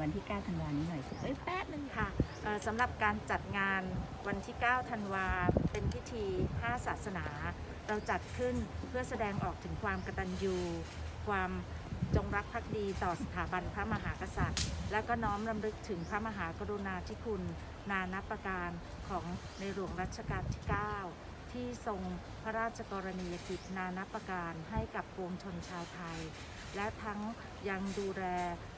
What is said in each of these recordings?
วันที่ 9 ธันวานี้หน่อยสิเอ้ยแป๊บนึงค่ะเอ่อสำหรับการจัดงานวันที่ 9 ธันวาเป็นพิธี 5 ศาสนา เราจัดขึ้นเพื่อแสดงออกถึงความกตัญญูความจงรักภักดีต่อสถาบันพระมหากษัตริย์ และก็น้อมรำลึกถึงพระมหากรุณาธิคุณ นานับประการของในหลวงรัชกาลที่ 9 ที่ทรงพระราชกรณียกิจนานับประการให้กับปวงชนชาวไทย และทั้งยังดูแล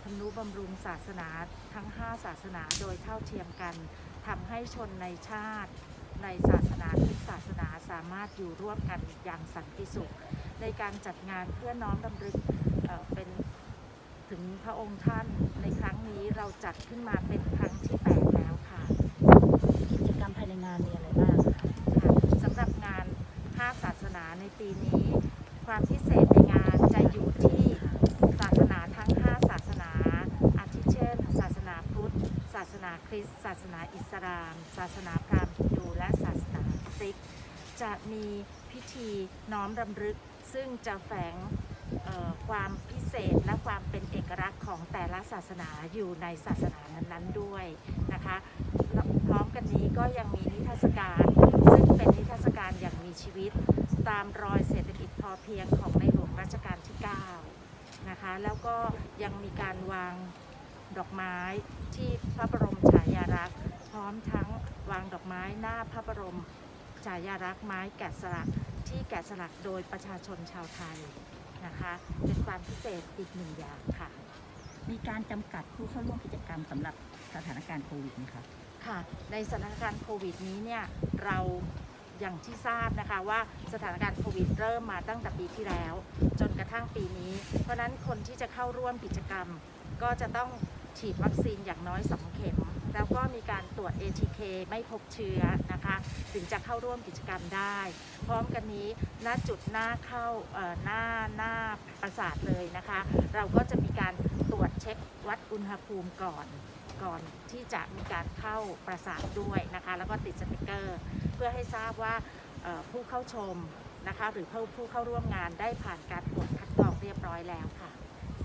ทำนุบำรุงศาสนาทั้ง 5 ศาสนาโดยเท่าเทียมกันทำให้ชนในชาติ ในศาสนาทุกศาสนาสามารถอยู่ร่วมกันอย่างสันติสุข ในการจัดงานเพื่อน้อมรำลึกเเป็นถึงพระองค์ท่านในครั้งนี้เราจัดขึ้นมาเป็นครั้งที่ 8 แล้วค่ะ กิจกรรมภายในงานมีอะไรบ้างคะ ค่ะสำหรับงาน 5 ศาสนาในปีนี้ ความพิเศษในงานจะอยู่ที่ศาสนาทั้ง 5 ศาสนา อาทิเช่น ศาสนาพุทธ ศาสนาคริสต์ ศาสนาอิสลาม ศาสนาพราหมณ์ฮินดูและศาสนาซิก จะมีพิธีน้อมรำลึก ซึ่งจะแฝงความพิเศษและความเป็นเอกลักษณ์ของแต่ละศาสนาอยู่ในศาสนานั้นๆด้วยนะคะพร้อมกันนี้ก็ยังมีนิทรรศการ ซึ่งเป็นนิทรรศการอย่างมีชีวิต ตามรอยเศรษฐกิจพอเพียงของในหลวงรัชกาลที่ 9 นะคะ แล้วก็ยังมีการวางดอกไม้ที่พระบรม ลักษณ์ พร้อมทั้งวางดอกไม้หน้าพระบรมฉายาลักษณ์ไม้แกะสลักที่แกะสลักโดยประชาชนชาวไทยนะคะ เป็นความพิเศษอีกหนึ่งอย่างค่ะ มีการจำกัดผู้เข้าร่วมกิจกรรมสำหรับสถานการณ์โควิดไหมคะค่ะ ในสถานการณ์โควิดนี้เนี่ยเราอย่างที่ทราบนะคะว่าสถานการณ์โควิดเริ่มมาตั้งแต่ปีที่แล้ว จนกระทั่งปีนี้ เพราะฉะนั้นคนที่จะเข้าร่วมกิจกรรม ก็จะต้องฉีดวัคซีนอย่างน้อย 2 เข็ม แล้วก็มีการตรวจ ATK ไม่พบเชื้อนะคะ ถึงจะเข้าร่วมกิจกรรมได้ พร้อมกันนี้ณจุดหน้าเข้าหน้าหน้าปราสาทเลยนะคะ เราก็จะมีการตรวจเช็ควัดอุณหภูมิก่อนก่อนที่จะมีการเข้าประสาทด้วยนะคะ แล้วก็ติดสติกเกอร์ เพื่อให้ทราบว่าผู้เข้าชมนะคะ หรือผู้ผู้เข้าร่วมงานได้ผ่านการตรวจคัดกรองเรียบร้อยแล้วค่ะ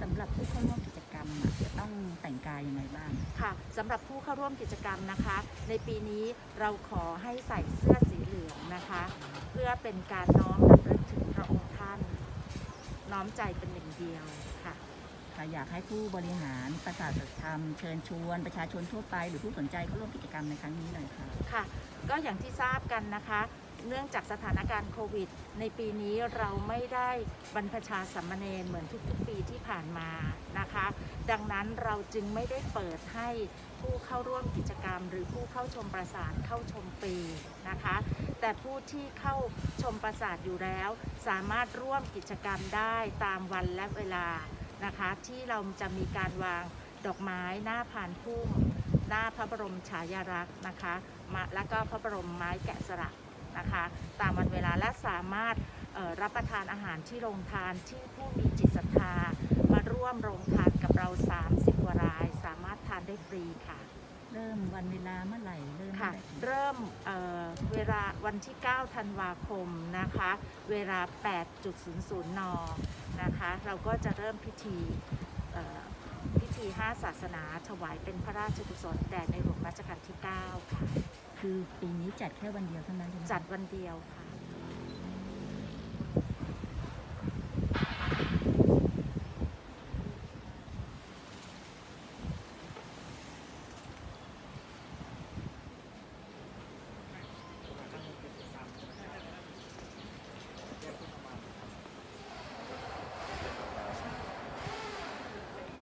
สำหรับผู้เข้าร่วม กิจกรรมอะจะต้องแต่งกายยังไงบ้าง ค่ะสำหรับผู้เข้าร่วมกิจกรรมนะคะ ในปีนี้เราขอให้ใส่เสื้อสีเหลืองนะคะ เพื่อเป็นการน้อมรำลึกถึงพระองค์ท่าน น้อมใจเป็นหนึ่งเดียวค่ะ ค่ะอยากให้ผู้บริหารประสาทธรรมเชิญชวนประชาชนทั่วไปหรือผู้สนใจเข้าร่วมกิจกรรมในครั้งนี้หน่อยค่ะ ค่ะก็อย่างที่ทราบกันนะคะ เนื่องจากสถานการณ์โควิด ในปีนี้เราไม่ได้บรรพชาสัมมเนเหมือนทุกๆปีที่ผ่านมานะคะ ดังนั้นเราจึงไม่ได้เปิดให้ผู้เข้าร่วมกิจกรรม หรือผู้เข้าชมปราสาทเข้าชมฟรีนะคะ แต่ผู้ที่เข้าชมปราสาทอยู่แล้ว สามารถร่วมกิจกรรมได้ตามวันและเวลานะคะ ที่เราจะมีการวางดอกไม้หน้าพานพุ่มหน้าพระบรมฉายาลักษณ์นะคะ แล้วก็พระบรมไม้แกะสลัก นะคะ ตามวันเวลาและสามารถเอ่อรับประทานอาหารที่โรงทานที่ผู้มีจิตศรัทธา มาร่วมโรงทานกับเรา 30กว่าราย สามารถทานได้ฟรีค่ะ เริ่มวันเวลาเมื่อไหร่เริ่มค่ะเมื่อไหร่เริ่มเอ่อเวลาวันที่ 9 ธันวาคมนะคะ เวลา 8.00 น นะคะ เราก็จะเริ่มพิธีเอ่อพิธี 5 ศาสนา ถวายเป็นพระราชกุศลแด่ในหลวงรัชกาลที่ 9 ค่ะ คือปีนี้จัดแค่วันเดียวเท่านั้นใช่ไหมคะ จัดวันเดียวค่ะ